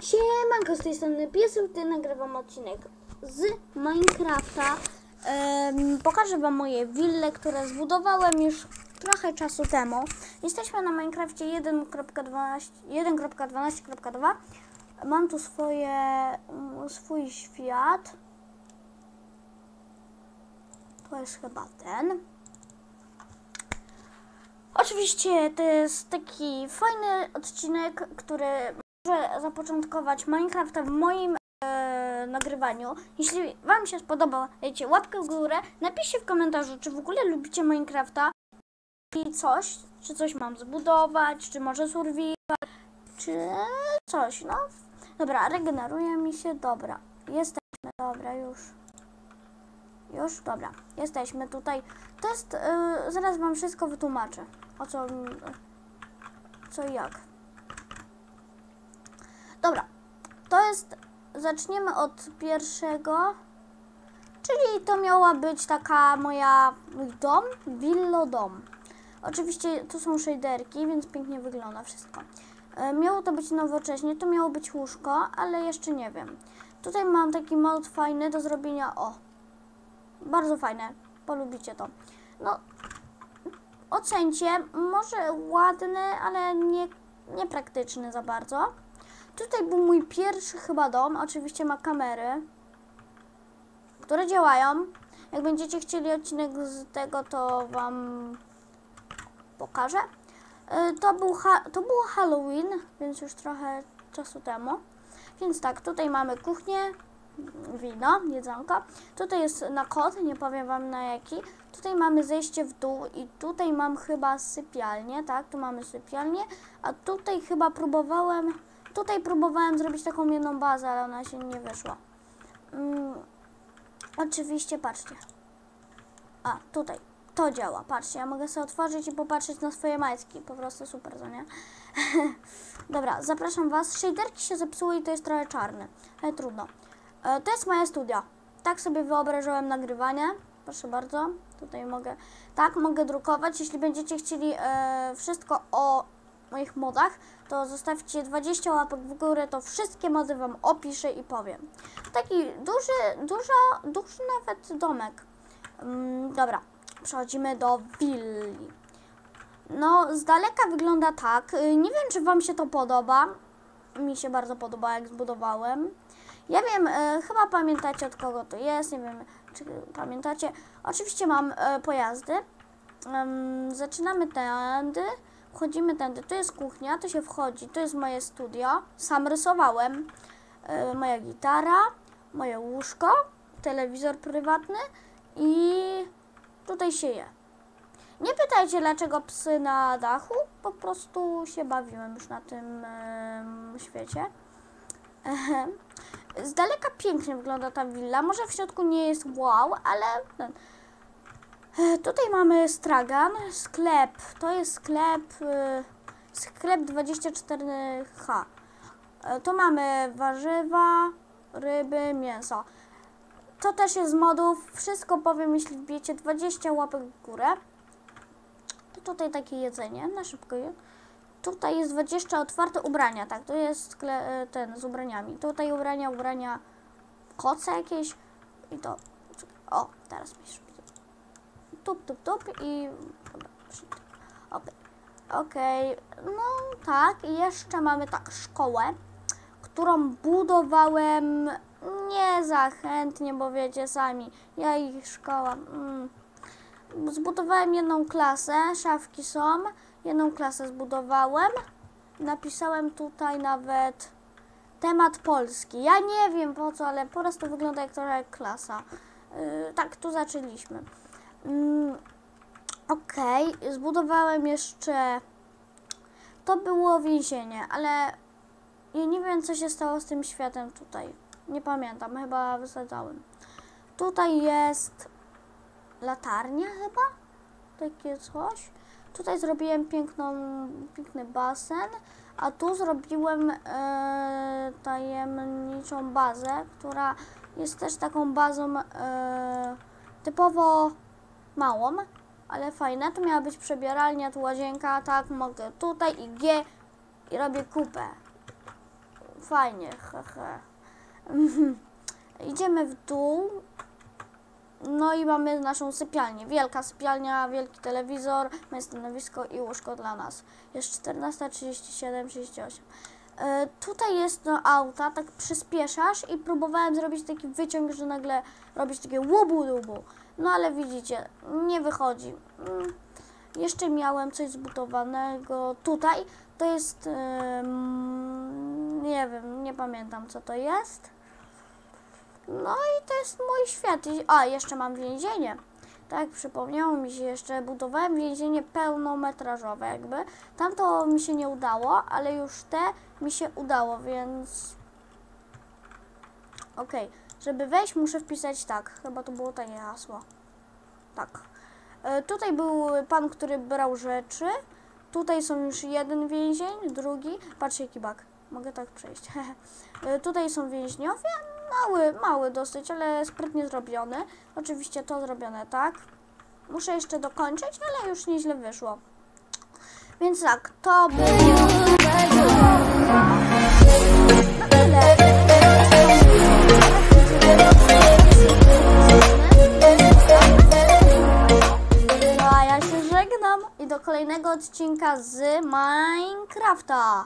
Siemanko, z tej strony Pieseł, ty nagrywam odcinek z Minecrafta. Em, pokażę wam moje wille, które zbudowałem już trochę czasu temu. Jesteśmy na Minecrafcie 1.12 1.12.2. Mam tu swoje, mm, swój świat. To jest chyba ten. Oczywiście to jest taki fajny odcinek, który może zapoczątkować Minecrafta w moim e, nagrywaniu. Jeśli Wam się spodobał, dajcie łapkę w górę, napiszcie w komentarzu, czy w ogóle lubicie Minecrafta i coś, czy coś mam zbudować, czy może survival, czy coś, no. Dobra, regeneruje mi się, dobra. Jesteśmy, dobra, już. Już, dobra, jesteśmy tutaj. To jest, yy, zaraz Wam wszystko wytłumaczę. O co, mm, co i jak. Dobra, to jest, zaczniemy od pierwszego, czyli to miała być taka moja, mój dom, willo dom. Oczywiście tu są shaderki, więc pięknie wygląda wszystko. E, Miało to być nowocześnie, to miało być łóżko, ale jeszcze nie wiem. Tutaj mam taki mod fajny do zrobienia, o, bardzo fajne, polubicie to. No, ocencie, może ładny, ale nie, niepraktyczny za bardzo. Tutaj był mój pierwszy chyba dom, oczywiście ma kamery, które działają. Jak będziecie chcieli odcinek z tego, to Wam pokażę. Y, To, był to było Halloween, więc już trochę czasu temu. Więc tak, tutaj mamy kuchnię, wino, jedzonko. Tutaj jest na kod, nie powiem Wam na jaki. Tutaj mamy zejście w dół i tutaj mam chyba sypialnię, tak? Tu mamy sypialnię, a tutaj chyba próbowałem, tutaj próbowałem zrobić taką jedną bazę, ale ona się nie wyszła. Mm, oczywiście, patrzcie. A, tutaj. To działa. Patrzcie, ja mogę sobie otworzyć i popatrzeć na swoje majtki. Po prostu super, co nie? Dobra, zapraszam Was. Shaderki się zepsuły i to jest trochę czarny. Ale trudno. E, to jest moje studio. Tak sobie wyobrażałem nagrywanie. Proszę bardzo. Tutaj mogę... Tak, mogę drukować. Jeśli będziecie chcieli e, wszystko o moich modach, to zostawcie 20 łapek w górę, to wszystkie mody Wam opiszę i powiem. Taki duży, duża, duży nawet domek. Mm, dobra, przechodzimy do willi. No, z daleka wygląda tak. Y, Nie wiem, czy Wam się to podoba. Mi się bardzo podoba, jak zbudowałem. Ja wiem, y, chyba pamiętacie, od kogo to jest. Nie wiem, czy pamiętacie. Oczywiście mam y, pojazdy. Zaczynamy tędy. Wchodzimy tędy. Tu jest kuchnia, tu się wchodzi. Tu jest moje studio. Sam rysowałem. Y, moja gitara, moje łóżko, telewizor prywatny i tutaj się je. Nie pytajcie, dlaczego psy na dachu. Po prostu się bawiłem już na tym świecie. Z daleka pięknie wygląda ta willa. Może w środku nie jest wow, ale ten. E, Tutaj mamy stragan, sklep. To jest sklep, y, sklep 24H. E, Tu mamy warzywa, ryby, mięso. To też jest z modów. Wszystko powiem, jeśli wbijecie 20 łapek w górę. Tutaj takie jedzenie, na szybko. Tutaj jest 20 otwarte ubrania, tak, to jest e, ten z ubraniami. Tutaj ubrania, ubrania koce jakieś i to. O, teraz mi szybko. Tup, tup, tup i. Dobra. Okej. Okej, no tak, i jeszcze mamy tak, szkołę, którą budowałem nie za chętnie, bo wiecie sami, ja ich szkoła. Mm. Zbudowałem jedną klasę, szafki są, jedną klasę zbudowałem. Napisałem tutaj nawet temat polski. Ja nie wiem po co, ale po prostu wygląda jak trochę jak klasa. Yy, tak, tu zaczęliśmy. Mm, Okej, zbudowałem jeszcze. To było więzienie, ale ja nie wiem, co się stało z tym światem tutaj. Nie pamiętam, chyba wysadzałem. Tutaj jest latarnia chyba? Takie coś. Tutaj zrobiłem piękną, piękny basen, a tu zrobiłem e, tajemniczą bazę, która jest też taką bazą e, typowo małą, ale fajna. Tu miała być przebieralnia, tu łazienka, tak, mogę tutaj i G i robię kupę fajnie, hehe. Idziemy w dół. No i mamy naszą sypialnię. Wielka sypialnia, wielki telewizor, moje stanowisko i łóżko dla nas. Jest 14.37, 38. E, tutaj jest no, auta, tak przyspieszasz i próbowałem zrobić taki wyciąg, że nagle robisz takie łubu lubu. No ale widzicie, nie wychodzi. Mm, jeszcze miałem coś zbudowanego tutaj. To jest, ym, nie wiem, nie pamiętam co to jest. No i to jest mój świat. A, jeszcze mam więzienie. Tak, przypomniało mi się jeszcze, budowałem więzienie pełnometrażowe jakby. Tamto mi się nie udało, ale już te mi się udało, więc... Okej, żeby wejść muszę wpisać tak, chyba to było takie hasło. Tak. E, tutaj był pan, który brał rzeczy. Tutaj są już jeden więzień, drugi. Patrzcie jaki bak. Mogę tak przejść. E, tutaj są więźniowie. Mały, mały dosyć, ale sprytnie zrobiony. Oczywiście to zrobione tak. Muszę jeszcze dokończyć, ale już nieźle wyszło. Więc tak, to było się żegnam i do kolejnego odcinka z Minecrafta.